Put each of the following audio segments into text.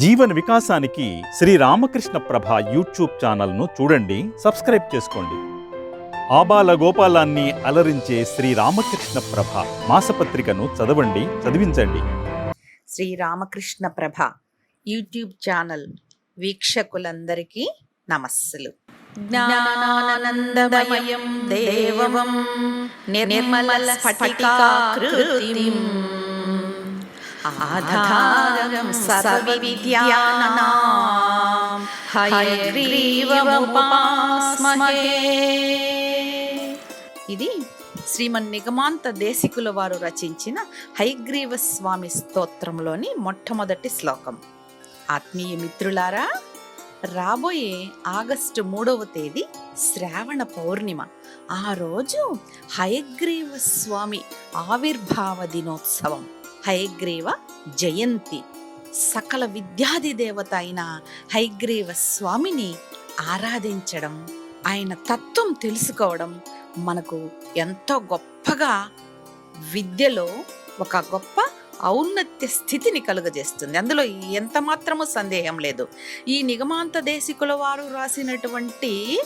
జీవన వికాసానికి శ్రీ రామకృష్ణ ప్రభ యూట్యూబ్ ఛానల్ను చూడండి సబ్స్క్రైబ్ చేసుకోండి. ఆబాల గోపాలాన్ని అలరించే శ్రీ రామకృష్ణ ప్రభ మాసపత్రికను చదవండి చదివించండి. శ్రీ రామకృష్ణ ప్రభ యూట్యూబ్ ఛానల్ వీక్షకులందరికీ నమస్సులు. జ్ఞానానందమయం దేవం నిర్మల స్ఫటికాకృతిం. ఆధారం సర్వవిద్యానాం ఇది శ్రీమన్ నిగమాంత దేశికుల వారు రచించిన హైగ్రీవ స్వామి స్తోత్రంలోని మొట్టమొదటి శ్లోకం. ఆత్మీయ మిత్రులారా రాబోయే ఆగస్టు మూడవ తేదీ శ్రావణ పౌర్ణిమ. ఆ రోజు హయగ్రీవ స్వామి ఆవిర్భావ దినోత్సవం. హయగ్రీవ జయంతి. సకల విద్యాది దేవత అయిన హైగ్రీవ స్వామిని ఆరాధించడం ఆయన తత్వం తెలుసుకోవడం మనకు ఎంతో గొప్పగా విద్యలో ఒక గొప్ప ఔన్నత్య స్థితిని కలుగజేస్తుంది. అందులో ఎంత మాత్రము సందేహం లేదు. ఈ నిగమాంత దేశికుల వారు రాసినటువంటి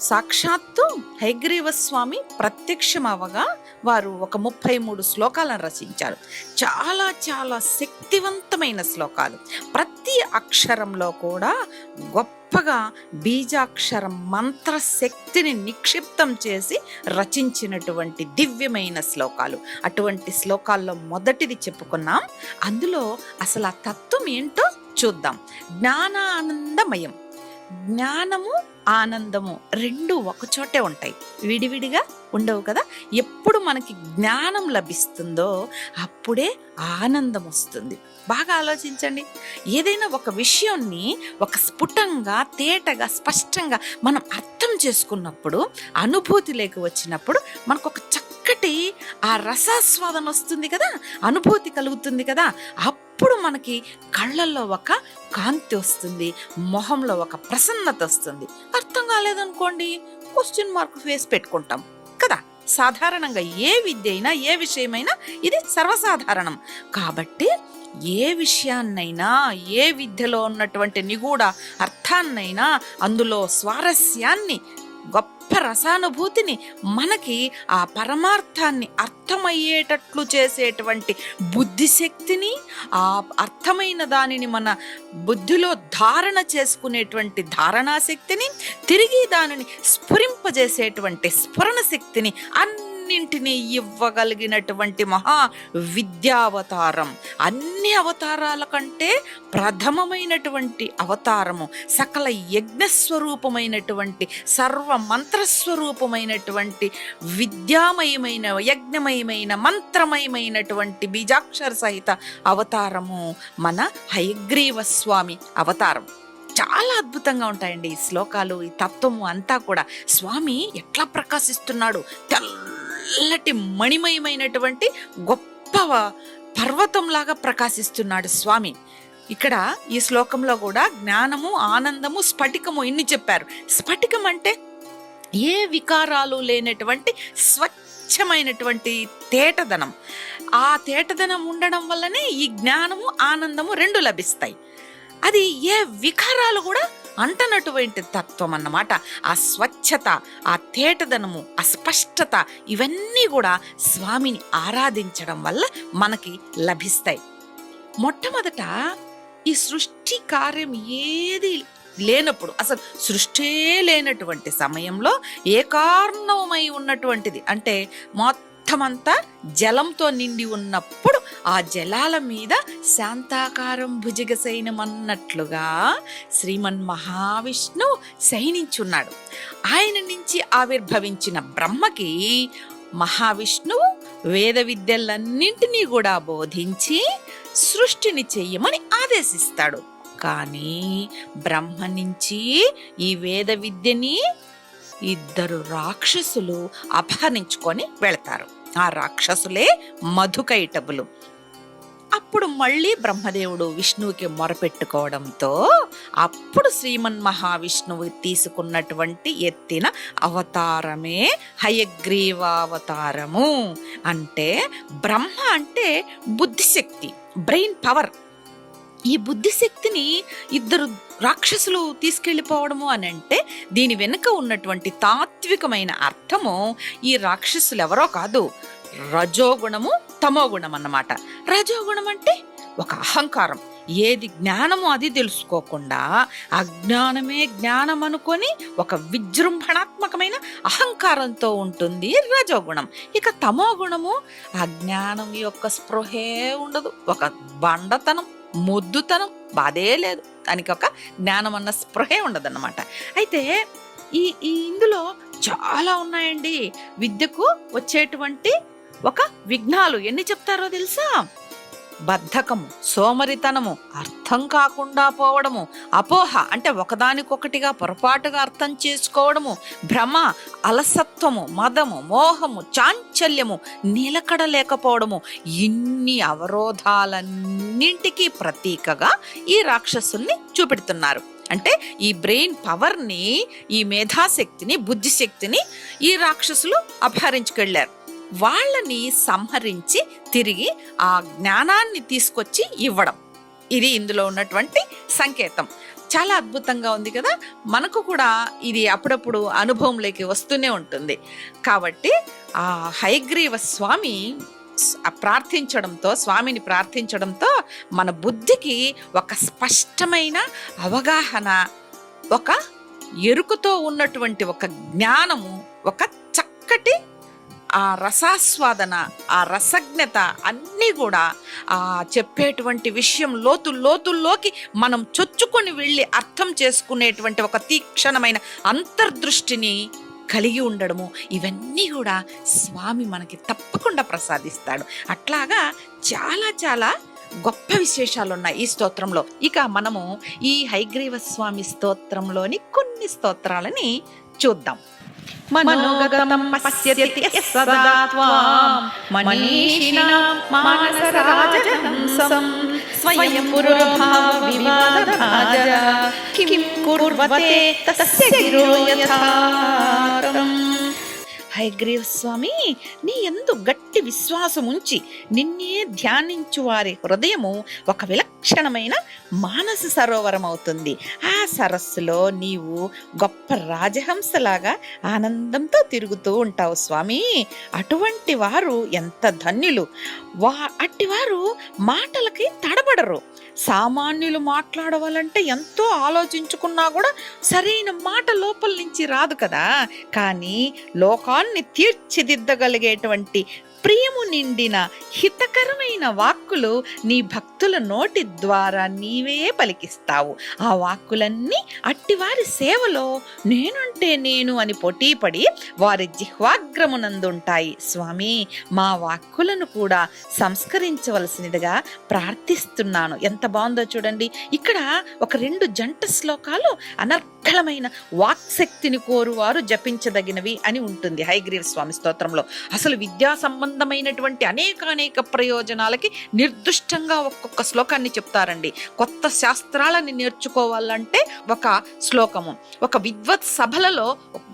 సాక్షాత్తు హైగ్రీవ స్వామి ప్రత్యక్షం అవగా వారు ఒక ముప్పై మూడు శ్లోకాలను రచించారు. చాలా చాలా శక్తివంతమైన శ్లోకాలు. ప్రతి అక్షరంలో కూడా గొప్పగా బీజాక్షరం మంత్ర శక్తిని నిక్షిప్తం చేసి రచించినటువంటి దివ్యమైన శ్లోకాలు. అటువంటి శ్లోకాల్లో మొదటిది చెప్పుకున్నాం. అందులో అసలు ఆ తత్వం ఏంటో చూద్దాం. జ్ఞానానందమయం. జ్ఞానము ఆనందము రెండు ఒకచోటే ఉంటాయి. విడివిడిగా ఉండవు కదా? ఎప్పుడు మనకి జ్ఞానం లభిస్తుందో అప్పుడే ఆనందం వస్తుంది. బాగా ఆలోచించండి. ఏదైనా ఒక విషయాన్ని ఒక స్ఫుటంగా తేటగా స్పష్టంగా మనం అర్థం చేసుకున్నప్పుడు అనుభూతి లేక వచ్చినప్పుడు మనకు ఒక చక్కటి ఆ రసాస్వాదన వస్తుంది కదా? అనుభూతి కలుగుతుంది కదా? అప్పుడు అప్పుడు మనకి కళ్ళల్లో ఒక కాంతి వస్తుంది మొహంలో ఒక ప్రసన్నత వస్తుంది. అర్థం కాలేదనుకోండి క్వశ్చన్ మార్క్ ఫేస్ పెట్టుకుంటాం కదా. సాధారణంగా ఏ విద్య అయినా ఏ విషయమైనా ఇది సర్వసాధారణం. కాబట్టి ఏ విషయాన్నైనా ఏ విద్యలో ఉన్నటువంటి నిగూఢ అర్థాన్నైనా అందులో స్వారస్యాన్ని గొప్ప రసానుభూతిని మనకి ఆ పరమార్థాన్ని అర్థమయ్యేటట్లు చేసేటువంటి బుద్ధిశక్తిని ఆ అర్థమైన దానిని మన బుద్ధిలో ధారణ చేసుకునేటువంటి ధారణాశక్తిని తిరిగి దానిని స్ఫురింపజేసేటువంటి స్ఫురణ శక్తిని అన్నింటినీ ఇవ్వగలిగినటువంటి మహా విద్యావతారం. అన్ని అవతారాల కంటే ప్రథమమైనటువంటి అవతారము సకల యజ్ఞస్వరూపమైనటువంటి సర్వ మంత్రస్వరూపమైనటువంటి విద్యామయమైన యజ్ఞమయమైన మంత్రమయమైనటువంటి బీజాక్షర సహిత అవతారము మన హయగ్రీవ స్వామి అవతారం. చాలా అద్భుతంగా ఉంటాయండి ఈ శ్లోకాలు ఈ తత్వము అంతా కూడా. స్వామి ఎట్లా ప్రకాశిస్తున్నాడు? తెల్ల చల్లటి మణిమయమైనటువంటి గొప్ప పర్వతంలాగా ప్రకాశిస్తున్నాడు స్వామి. ఇక్కడ ఈ శ్లోకంలో కూడా జ్ఞానము ఆనందము స్ఫటికము ఇన్ని చెప్పారు. స్ఫటికం అంటే ఏ వికారాలు లేనటువంటి స్వచ్ఛమైనటువంటి తేటదనం. ఆ తేటదనం ఉండడం వల్లనే ఈ జ్ఞానము ఆనందము రెండు లభిస్తాయి. అది ఏ వికారాలు కూడా అంటనటువంటి తత్వం అన్నమాట. ఆ స్వచ్ఛత ఆ తేటదనము అస్పష్టత ఇవన్నీ కూడా స్వామిని ఆరాధించడం వల్ల మనకి లభిస్తాయి. మొట్టమొదట ఈ సృష్టి కార్యం ఏది లేనప్పుడు అసలు సృష్టే లేనటువంటి సమయంలో ఏకార్ణవమై ఉన్నటువంటిది అంటే మొత్తమంతా జలంతో నిండి ఉన్నప్పుడు ఆ జలాల మీద శాంతాకారం భుజగ శయనమన్నట్లుగా శ్రీమన్ మహావిష్ణువు శయనించున్నాడు. ఆయన నుంచి ఆవిర్భవించిన బ్రహ్మకి మహావిష్ణువు వేద విద్యలన్నింటినీ కూడా బోధించి సృష్టిని చెయ్యమని ఆదేశిస్తాడు. కానీ బ్రహ్మ నుంచి ఈ వేద విద్యని ఇద్దరు రాక్షసులు అపహరించుకొని వెళతారు. ఆ రాక్షసులే మధుకైటబులు అప్పుడు మళ్ళీ బ్రహ్మదేవుడు విష్ణువుకి మొరపెట్టుకోవడంతో అప్పుడు శ్రీమన్ మహావిష్ణువు తీసుకున్నటువంటి ఎత్తిన అవతారమే హయగ్రీవావతారము. అంటే బ్రహ్మ అంటే బుద్ధిశక్తి బ్రెయిన్ పవర్. ఈ బుద్ధిశక్తిని ఇద్దరు రాక్షసులు తీసుకెళ్ళిపోవడము అని అంటే దీని వెనుక ఉన్నటువంటి తాత్వికమైన అర్థము ఈ రాక్షసులు ఎవరో కాదు. రజోగుణము తమోగుణం అన్నమాట. రజోగుణం అంటే ఒక అహంకారం. ఏది జ్ఞానము అది తెలుసుకోకుండా అజ్ఞానమే జ్ఞానం అనుకొని ఒక విజృంభణాత్మకమైన అహంకారంతో ఉంటుంది రజోగుణం. ఇక తమో గుణము అజ్ఞానం యొక్క స్పృహే ఉండదు. ఒక బండతనం. మొద్దుతనం బాధే లేదు. దానికి ఒక జ్ఞానం అన్న స్పృహే ఉండదన్నమాట. అయితే ఈ ఈ ఇందులో చాలా ఉన్నాయండి. విద్యకు వచ్చేటువంటి ఒక విఘ్నాలు. ఎన్ని చెప్తారో తెలుసా? బద్ధకము సోమరితనము అర్థం కాకుండా పోవడము అపోహ అంటే ఒకదానికొకటిగా పొరపాటుగా అర్థం చేసుకోవడము భ్రమ అలసత్వము మదము మోహము చాంచల్యము నిలకడ లేకపోవడము ఇన్ని అవరోధాలన్నింటికీ ప్రతీకగా ఈ రాక్షసుల్ని చూపెడుతున్నారు. అంటే ఈ బ్రెయిన్ పవర్ని ఈ మేధాశక్తిని బుద్ధిశక్తిని ఈ రాక్షసులు అపహరించుకెళ్ళారు. వాళ్ళని సంహరించి తిరిగి ఆ జ్ఞానాన్ని తీసుకొచ్చి ఇవ్వడం. ఇది ఇందులో ఉన్నటువంటి సంకేతం. చాలా అద్భుతంగా ఉంది కదా? మనకు కూడా ఇది అప్పుడప్పుడు అనుభవంలోకి వస్తూనే ఉంటుంది. కాబట్టి ఆ హైగ్రీవ స్వామి ప్రార్థించడంతో స్వామిని ప్రార్థించడంతో మన బుద్ధికి ఒక స్పష్టమైన అవగాహన ఒక ఎరుకతో ఉన్నటువంటి ఒక జ్ఞానము ఒక ఆ రసాస్వాదన ఆ రసజ్ఞత అన్నీ కూడా ఆ చెప్పేటువంటి విషయం లోతు లోతుల్లోకి మనం చొచ్చుకొని వెళ్ళి అర్థం చేసుకునేటువంటి ఒక తీక్షణమైన అంతర్దృష్టిని కలిగి ఉండడము ఇవన్నీ కూడా స్వామి మనకి తప్పకుండా ప్రసాదిస్తాడు. అట్లాగా చాలా చాలా గొప్ప విశేషాలు ఉన్నాయి ఈ స్తోత్రంలో. ఇక మనము ఈ హైగ్రీవ స్వామి స్తోత్రంలోని కొన్ని స్తోత్రాలని చూద్దాం. മനോഗതം പശ്യത്യ സദാ ത്വാം. മനീഷിണാം മാനസരാജഹംസം. സ്വയം പുരോഭാവ വിവാദഭാജ കിം കുർവത്തെ തസ്യ ഗിരോ യഥാതം హయగ్రీవ స్వామి నీ ఎందు గట్టి విశ్వాసం ఉంచి నిన్నే ధ్యానించు వారి హృదయము ఒక విలక్షణమైన మానస సరోవరం అవుతుంది ఆ సరస్సులో నీవు గొప్ప రాజహంసలాగా ఆనందంతో తిరుగుతూ ఉంటావు స్వామి. అటువంటి వారు ఎంత ధన్యులు. వా అట్టివారు మాటలకి తడబడరు. సామాన్యులు మాట్లాడవాలంటే ఎంతో ఆలోచించుకున్నా కూడా సరైన మాట లోపల నుంచి రాదు కదా. కానీ లోకాన్ని తీర్చిదిద్దగలిగేటువంటి ప్రియము నిండిన హితకరమైన వాక్కులు నీ భక్తుల నోటి ద్వారా నీవే పలికిస్తావు. ఆ వాక్కులన్నీ అట్టివారి సేవలో నేనుంటే నేను అని పోటీపడి వారి జిహ్వాగ్రమునందుంటాయి. స్వామి మా వాక్కులను కూడా సంస్కరించవలసినదిగా ప్రార్థిస్తున్నాను. ఎంత బాగుందో చూడండి. ఇక్కడ ఒక రెండు జంట శ్లోకాలు అనర్గళమైన వాక్శక్తిని కోరువారు జపించదగినవి అని ఉంటుంది. హైగ్రీవ స్వామి స్తోత్రంలో. అసలు విద్యా సంబంధమైనటువంటి అనేక అనేక ప్రయోజనాలకి నిర్దిష్టంగా ఒక్కొక్క శ్లోకాన్ని చెప్తారండి. కొత్త శాస్త్రాలని నేర్చుకోవాలంటే ఒక శ్లోకము. ఒక విద్వత్ సభలలో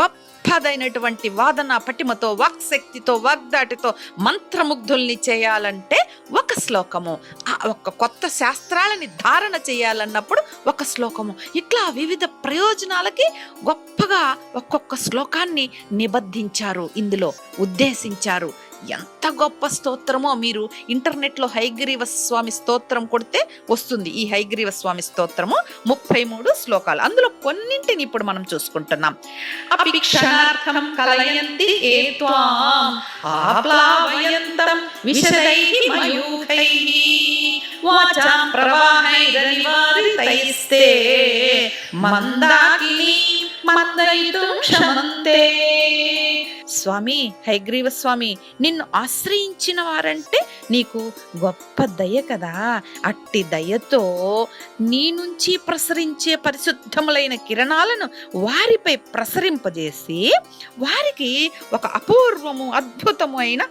గొప్పదైనటువంటి వాదన పటిమతో వాక్శక్తితో వాగ్దాటితో మంత్రముగ్ధుల్ని చేయాలంటే ఒక శ్లోకము. ఆ ఒక కొత్త శాస్త్రాలని ధారణ చేయాలన్నప్పుడు ఒక శ్లోకము. ఇట్లా వివిధ ప్రయోజనాలకి గొప్పగా ఒక్కొక్క శ్లోకాన్ని నిబద్ధించారు. ఇందులో ఉద్దేశించారు. ఎంత గొప్ప స్తోత్రమో మీరు ఇంటర్నెట్లో హైగ్రీవ స్వామి స్తోత్రం కొడితే వస్తుంది. ఈ హైగ్రీవ స్వామి స్తోత్రము ముప్పై మూడు శ్లోకాలు. అందులో కొన్నింటిని ఇప్పుడు మనం చూసుకుంటున్నాం. కలయంతి క్షమంతే స్వామి హైగ్రీవ స్వామి నిన్ను ఆశ్రయించిన వారంటే నీకు గొప్ప దయ కదా. అట్టి దయతో నీ నుంచి ప్రసరించే పరిశుద్ధములైన కిరణాలను వారిపై ప్రసరింపజేసి వారికి ఒక అపూర్వము అద్భుతము అయిన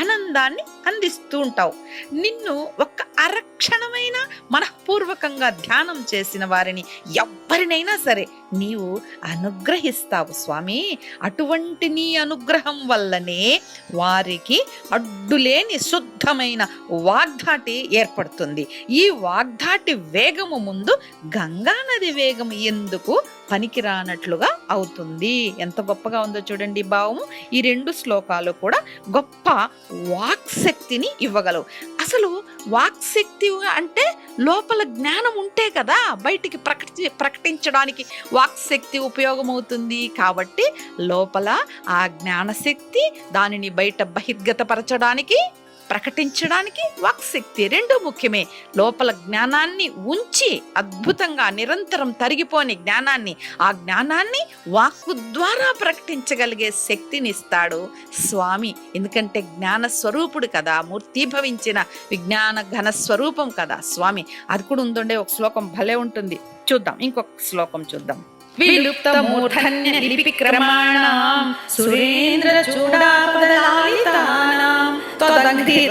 ఆనందాన్ని అందిస్తూ ఉంటావు. నిన్ను ఒక్క అరక్షణమైన మనఃపూర్వకంగా ధ్యానం చేసిన వారిని ఎవ్వరినైనా సరే నీవు అనుగ్రహిస్తావు స్వామి. అటువంటి నీ అనుగ్రహం వల్లనే వారికి అడ్డులేని శుద్ధమైన వాగ్ధాటి ఏర్పడుతుంది. ఈ వాగ్ధాటి వేగము ముందు గంగా నది వేగం ఎందుకు పనికిరానట్లుగా అవుతుంది. ఎంత గొప్పగా ఉందో చూడండి భావము ఈ రెండు శ్లోకాలు కూడా గొప్ప వాక్శక్తిని ఇవ్వగలవు. అసలు వాక్శక్తి అంటే లోపల జ్ఞానం ఉంటే కదా బయటికి ప్రకటి ప్రకటించడానికి వాక్శక్తి ఉపయోగమవుతుంది. కాబట్టి లోపల ఆ జ్ఞానశక్తి దానిని బయట బహిర్గతపరచడానికి ప్రకటించడానికి వాక్శక్తి రెండు ముఖ్యమే. లోపల జ్ఞానాన్ని ఉంచి అద్భుతంగా నిరంతరం తరిగిపోని జ్ఞానాన్ని ఆ జ్ఞానాన్ని వాక్కు ద్వారా ప్రకటించగలిగే శక్తిని ఇస్తాడు స్వామి. ఎందుకంటే జ్ఞాన స్వరూపుడు కదా మూర్తీభవించిన విజ్ఞాన ఘన స్వరూపం కదా స్వామి. అది కూడా ఉందండే ఒక శ్లోకం భలే ఉంటుంది. చూద్దాం ఇంకొక శ్లోకం చూద్దాం. విలుప్త మూర్ధన్య లిపి క్రమాణం సురేంద్ర చూడాపద త్వదంగ్రి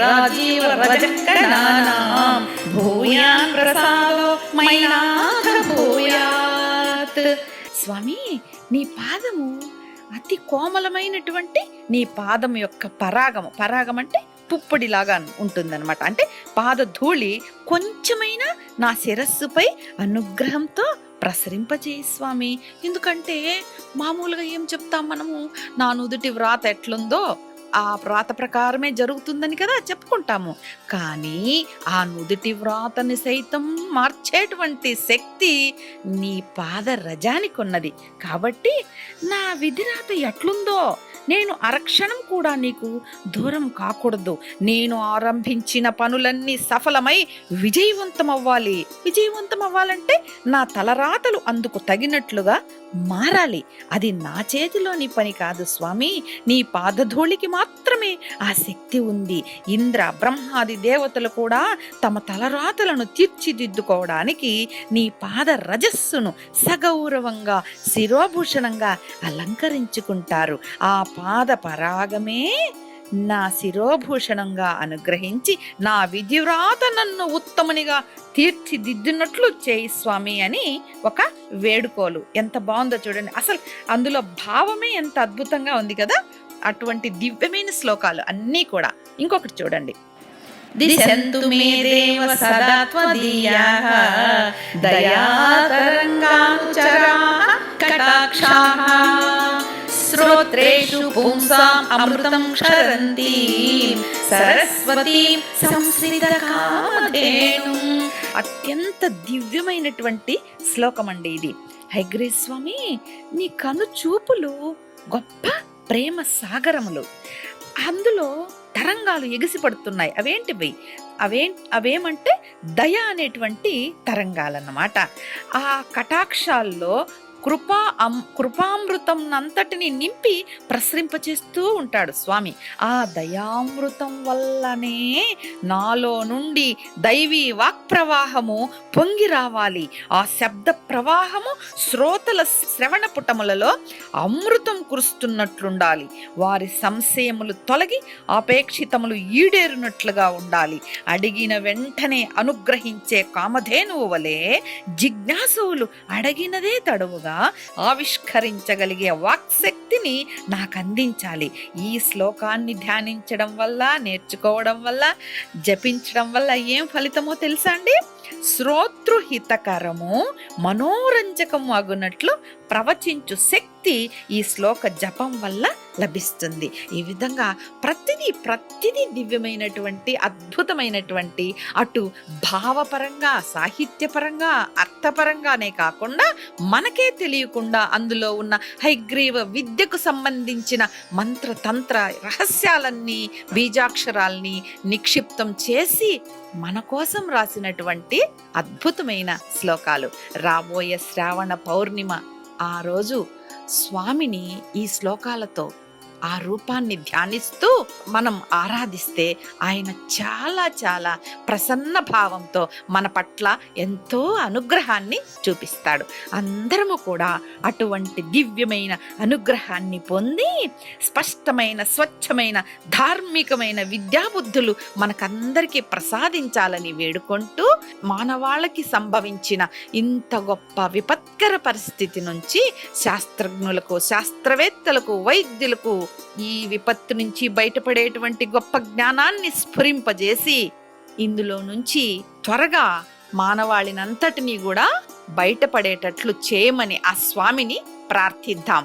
స్వామి నీ పాదము అతి కోమలమైనటువంటి నీ పాదం యొక్క పరాగము. పరాగం అంటే పుప్పొడిలాగా ఉంటుందన్నమాట. అంటే పాదధూళి కొంచెమైనా నా శిరస్సుపై అనుగ్రహంతో ప్రసరింపజేయి స్వామి. ఎందుకంటే మామూలుగా ఏం చెప్తాం మనము? నా నుదుటి వ్రాత ఎట్లుందో ఆ వ్రాత ప్రకారమే జరుగుతుందని కదా చెప్పుకుంటాము. కానీ ఆ నుదుటి వ్రాతని సైతం మార్చేటువంటి శక్తి నీ పాద రజానికి ఉన్నది కాబట్టి నా విధిరాత ఎట్లుందో నేను అరక్షణం కూడా నీకు దూరం కాకూడదు. నేను ఆరంభించిన పనులన్నీ సఫలమై విజయవంతం అవ్వాలి విజయవంతం అవ్వాలంటే నా తలరాతలు అందుకు తగినట్లుగా మారాలి. అది నా చేతిలోని పని కాదు స్వామి. నీ పాదధూళికి మాత్రమే ఆ శక్తి ఉంది. ఇంద్ర బ్రహ్మాది దేవతలు కూడా తమ తలరాతలను తీర్చిదిద్దుకోవడానికి నీ పాద రజస్సును సగౌరవంగా శిరోభూషణంగా అలంకరించుకుంటారు. ఆ పాద పరాగమే నా శిరోభూషణంగా అనుగ్రహించి నా విధివ్రాత నన్ను ఉత్తమునిగా తీర్చిదిద్దినట్లు చేయి స్వామి అని ఒక వేడుకోలు. ఎంత బాగుందో చూడండి. అసలు అందులో భావమే ఎంత అద్భుతంగా ఉంది కదా? అటువంటి దివ్యమైన శ్లోకాలు అన్నీ కూడా. ఇంకొకటి చూడండి. దిశంతు మే దేవ సదా శ్రోత్రేషు పుంసాం అమృతం క్షరంతి. సరస్వతీం సంశ్రిత కామధేను. అత్యంత దివ్యమైనటువంటి శ్లోకం అండి ఇది. హైగ్రీ స్వామి నీ కను చూపులు గొప్ప ప్రేమ సాగరములు. అందులో తరంగాలు ఎగిసిపడుతున్నాయి. అవేంటివి అవే అవేమంటే దయ అనేటువంటి తరంగాలన్నమాట. ఆ కటాక్షాల్లో కృపా అమ్ కృపామృతం అంతటిని నింపి ప్రసరింపచేస్తూ ఉంటాడు స్వామి. ఆ దయామృతం వల్లనే నాలో నుండి దైవీ వాక్ ప్రవాహము పొంగి రావాలి. ఆ శబ్ద ప్రవాహము శ్రోతల శ్రవణ పుటములలో అమృతం కురుస్తున్నట్లుండాలి. వారి సంశయములు తొలగి అపేక్షితములు ఈడేరునట్లుగా ఉండాలి. అడిగిన వెంటనే అనుగ్రహించే కామధేనువు వలె జిజ్ఞాసువులు అడిగినదే తడువుగా. ఆవిష్కరించగలిగే వాక్శక్తిని నాకు అందించాలి ఈ శ్లోకాన్ని ధ్యానించడం వల్ల నేర్చుకోవడం వల్ల జపించడం వల్ల ఏం ఫలితమో తెలుసా అండి? శ్రోతృహితకరము మనోరంజకము అగునట్లు ప్రవచించు శక్తి శక్తి ఈ శ్లోక జపం వల్ల లభిస్తుంది. ఈ విధంగా ప్రతిదీ ప్రతిదీ దివ్యమైనటువంటి అద్భుతమైనటువంటి అటు భావపరంగా సాహిత్యపరంగా అర్థపరంగానే కాకుండా మనకే తెలియకుండా అందులో ఉన్న హైగ్రీవ విద్యకు సంబంధించిన మంత్రతంత్ర రహస్యాలన్నీ బీజాక్షరాల్ని నిక్షిప్తం చేసి మన కోసం రాసినటువంటి అద్భుతమైన శ్లోకాలు. రాబోయే శ్రావణ పౌర్ణిమ ఆ రోజు స్వామిని ఈ శ్లోకాలతో ఆ రూపాన్ని ధ్యానిస్తూ మనం ఆరాధిస్తే ఆయన చాలా చాలా ప్రసన్న భావంతో మన పట్ల ఎంతో అనుగ్రహాన్ని చూపిస్తాడు. అందరము కూడా అటువంటి దివ్యమైన అనుగ్రహాన్ని పొంది స్పష్టమైన స్వచ్ఛమైన ధార్మికమైన విద్యాబుద్ధులు మనకందరికీ ప్రసాదించాలని వేడుకుంటూ మానవాళకి సంభవించిన ఇంత గొప్ప విపత్కర పరిస్థితి నుంచి శాస్త్రజ్ఞులకు శాస్త్రవేత్తలకు వైద్యులకు ఈ విపత్తు నుంచి బయటపడేటువంటి గొప్ప జ్ఞానాన్ని స్ఫురింపజేసి ఇందులో నుంచి త్వరగా మానవాళినంతటినీ కూడా బయటపడేటట్లు చేయమని ఆ స్వామిని ప్రార్థిద్దాం.